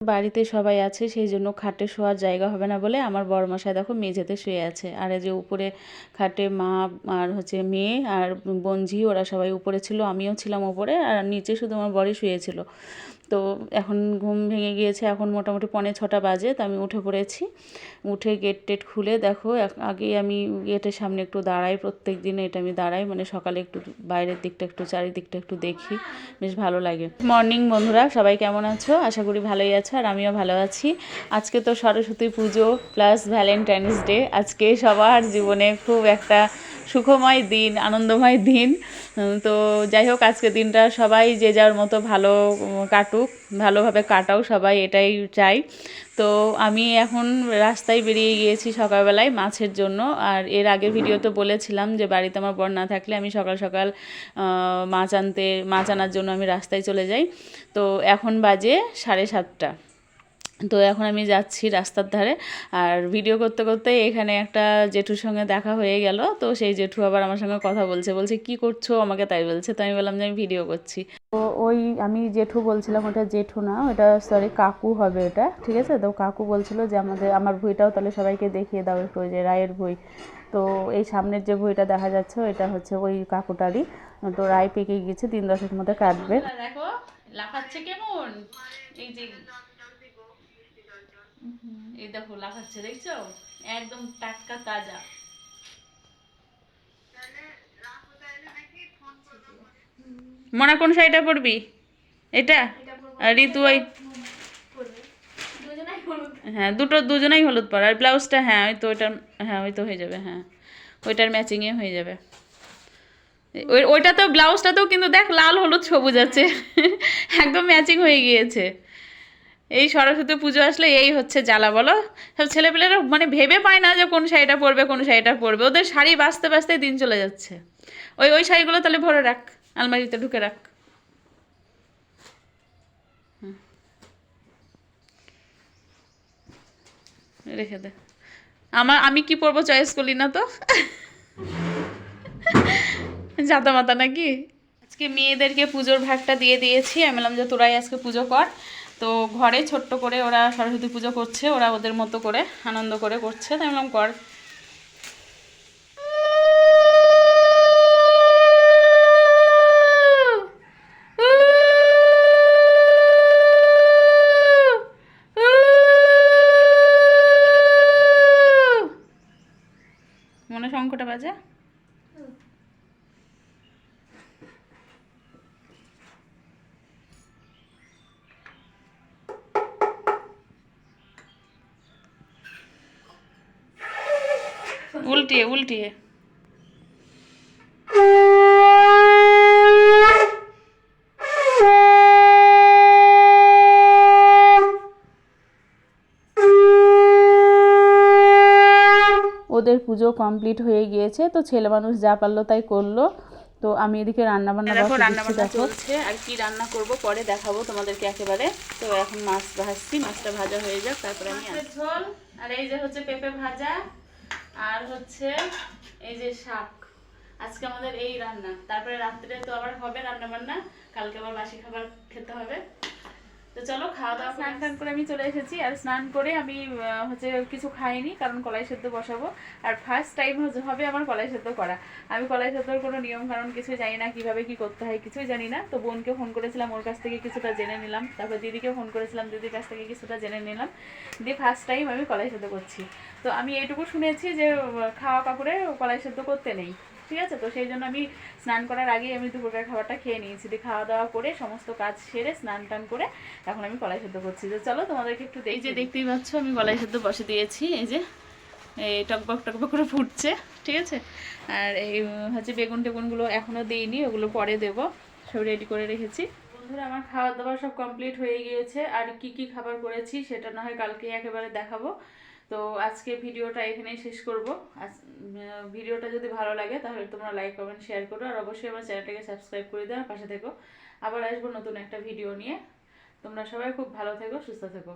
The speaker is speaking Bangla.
বাড়িতে সবাই আছে সেই জন্য খাটে শোয়ার জায়গা হবে না বলে আমার বড় মশাই দেখো মেঝেতে শুয়ে আছে। আর এই যে উপরে খাটে মা আর হচ্ছে মেয়ে আর বঞ্জি ওরা সবাই উপরে ছিল, আমিও ছিলাম উপরে, আর নিচে শুধু আমার বড়ই শুয়েছিল তো এখন ঘুম ভেঙে গিয়েছে, এখন মোটামুটি পৌনে ছটা বাজে, তো আমি উঠে পড়েছি। উঠে গেট টেট খুলে দেখো আগে আমি গেটের সামনে একটু দাঁড়াই, প্রত্যেক দিন এটা আমি দাঁড়াই মানে সকালে একটু বাইরের দিকটা একটু, চারিদিকটা একটু দেখি, বেশ ভালো লাগে। মর্নিং বন্ধুরা, সবাই কেমন আছো? আশা করি ভালোই আছো, আর আমিও ভালো আছি। আজকে তো সরস্বতী পুজো প্লাস ভ্যালেন্টাইন্স ডে আজকে সবার জীবনে খুব একটা সুখময় দিন, আনন্দময় দিন। তো যাই হোক আজকে দিনটা সবাই যে যার মতো ভালো কাটুক, ভালোভাবে কাটাও সবাই, এটাই চাই। তো আমি এখন রাস্তায় বেরিয়ে গিয়েছি সকালবেলায় মাছের জন্য। আর এর আগের ভিডিওতে বলেছিলাম যে বাড়িতে আমার বর না থাকলে আমি সকাল সকাল মাছ আনতে, মাছ আনার জন্য আমি রাস্তায় চলে যাই। তো এখন বাজে সাড়ে সাতটা। তো এখন আমি যাচ্ছি রাস্তার ধারে। আর ভিডিও করতে করতে এখানে একটা জেঠুর সঙ্গে দেখা হয়ে গেল। তো সেই জেঠু আবার আমার সঙ্গে কথা বলছে। বলছে, কি করছ? আমাকে তাই বলছে। তো আমি বললাম যে, আমি ভিডিও করছি। তো ওই আমি জেঠু বলছিলাম, ওটা জেঠু না, ওটা সরি কাকু হবে এটা ঠিক আছে? তো কাকু বলছিল যে, আমাদের, আমার ভুঁইটাও তাহলে সবাইকে দেখিয়ে দাও একটু, ওই যে রায়ের ভুঁই। তো এই সামনের যে ভুঁইটা দেখা যাচ্ছে এটা হচ্ছে ওই কাকুটারই। তো রায় পেকে গিয়েছে, তিন দশের মধ্যে কাটবে। দেখো, লাফাচ্ছে কেমন? এই দেখো, লাফাচ্ছে, দেখছ? একদম টাটকা তাজা। মনা, কোন শাড়িটা পরবি? এটা? ঋতু, ওই হ্যাঁ দুটো, দুজনেই হলুদ পর। আর ব্লাউজটা হ্যাঁ ওই তো ওইটা হ্যাঁ ওই তো হয়ে যাবে হ্যাঁ। ওইটার ম্যাচিংয়ে হয়ে যাবে। ওই ওইটা তো ব্লাউজটাতেও কিন্তু দেখ, লাল, হলুদ, সবুজ আছে। একদম ম্যাচিং হয়ে গিয়েছে। এই সরস্বতী পুজো আসলে এই হচ্ছে জ্বালা, বলো? সব ছেলেপেলেরা মানে ভেবে পায় না যে কোন শাড়িটা পরবে, কোন শাড়িটা পরবে। ওদের শাড়ি বাঁচতে বাঁচতে দিন চলে যাচ্ছে। ওই ওই শাড়িগুলো তাহলে ভরে রাখ, আলমারিতে ঢুকে রাখ। রেখে দে। আমার আমি কি পরবো চয়েস করলি না তো? জাতা মাতা নাকি? আজকে মেয়েদেরকে পুজোর ভাগটা দিয়ে দিয়েছি। আমি বললাম যে তোরাই আজকে পুজো কর। তো ঘরে ছোট্ট করে ওরা সরস্বতী পুজো করছে, ওরা ওদের মতো করে আনন্দ করে করছে। তাই বললাম, কর। মনে শঙ্কটা বাজে? উল্টিয়ে উল্টিয়ে। ওদের পুজো কমপ্লিট হয়ে গিয়েছে তো ছেলে মানুষ যা পারল তাই করল। তো আমি এদিকে রান্না বান্না দেখো রান্না বান্না চলছে। আর কি রান্না করব পরে দেখাবো তোমাদেরকে একেবারে। তো এখন মাছ ভাজছি মাছটা ভাজা হয়ে যাক তারপরে আমি ঝোল আর এই যে হচ্ছে পেঁপে ভাজা। আর হচ্ছে এই যে শাক। আজকে আমাদের এই রান্না। তারপরে রাত্রে তো আবার হবে রান্না বান্না কালকে আবার বাসি খাবার খেতে হবে। তো চলো, খাওয়া দাওয়া স্নান টান করে আমি চলে এসেছি। আর স্নান করে আমি হচ্ছে কিছু খাইনি, কারণ কলাই সেদ্ধ বসাবো। আর ফার্স্ট টাইম হবে আমার কলাই সেদ্ধ করা। আমি কলাই সেদ্ধর কোনো নিয়ম কারণ কিছুই জানি না, কীভাবে কি করতে হয়, কিছুই জানি না। তো বোনকে ফোন করেছিলাম, ওর কাছ থেকে কিছুটা জেনে নিলাম। তারপর দিদিকে ফোন করেছিলাম, দিদির কাছ থেকে কিছুটা জেনে নিলাম। দিয়ে ফার্স্ট টাইম আমি কলাই সেদ্ধ করছি। তো আমি এইটুকু শুনেছি যে খাওয়া কাপড়ে কলাই সেদ্ধ করতে নেই ঠিক আছে? তো সেই জন্য আমি স্নান করার আগেই আমি দুপুরের খাবারটা খেয়ে নিয়েছি। দিয়ে খাওয়া দাওয়া করে সমস্ত কাজ সেরে স্নান টান করে এখন আমি কলাই সেদ্ধ করছি। তো চলো তোমাদেরকে একটু এই যে দেখতেই পাচ্ছ আমি কলাই সেদ্ধ বসে দিয়েছি। এই যে এই টকবক টকবক করে ফুটছে ঠিক আছে? আর এই হচ্ছে বেগুন টেগুনগুলো এখনও দিইনি ওগুলো পরে দেবো। সব রেডি করে রেখেছি। বন্ধুরা আমার খাওয়া দাওয়া সব কমপ্লিট হয়ে গিয়েছে। আর কি কি খাবার করেছি সেটা না হয় কালকে একেবারে দেখাবো। তো আজকে ভিডিওটা এখানেই শেষ করব। ভিডিওটা যদি ভালো লাগে তাহলে তোমরা লাইক, কমেন্ট, শেয়ার করো আর অবশ্যই আমার চ্যানেলটাকে সাবস্ক্রাইব করে দেওয়ার পাশে থেকো। আবার আসব নতুন একটা ভিডিও নিয়ে। তোমরা সবাই খুব ভালো থেকো, সুস্থ থেকো।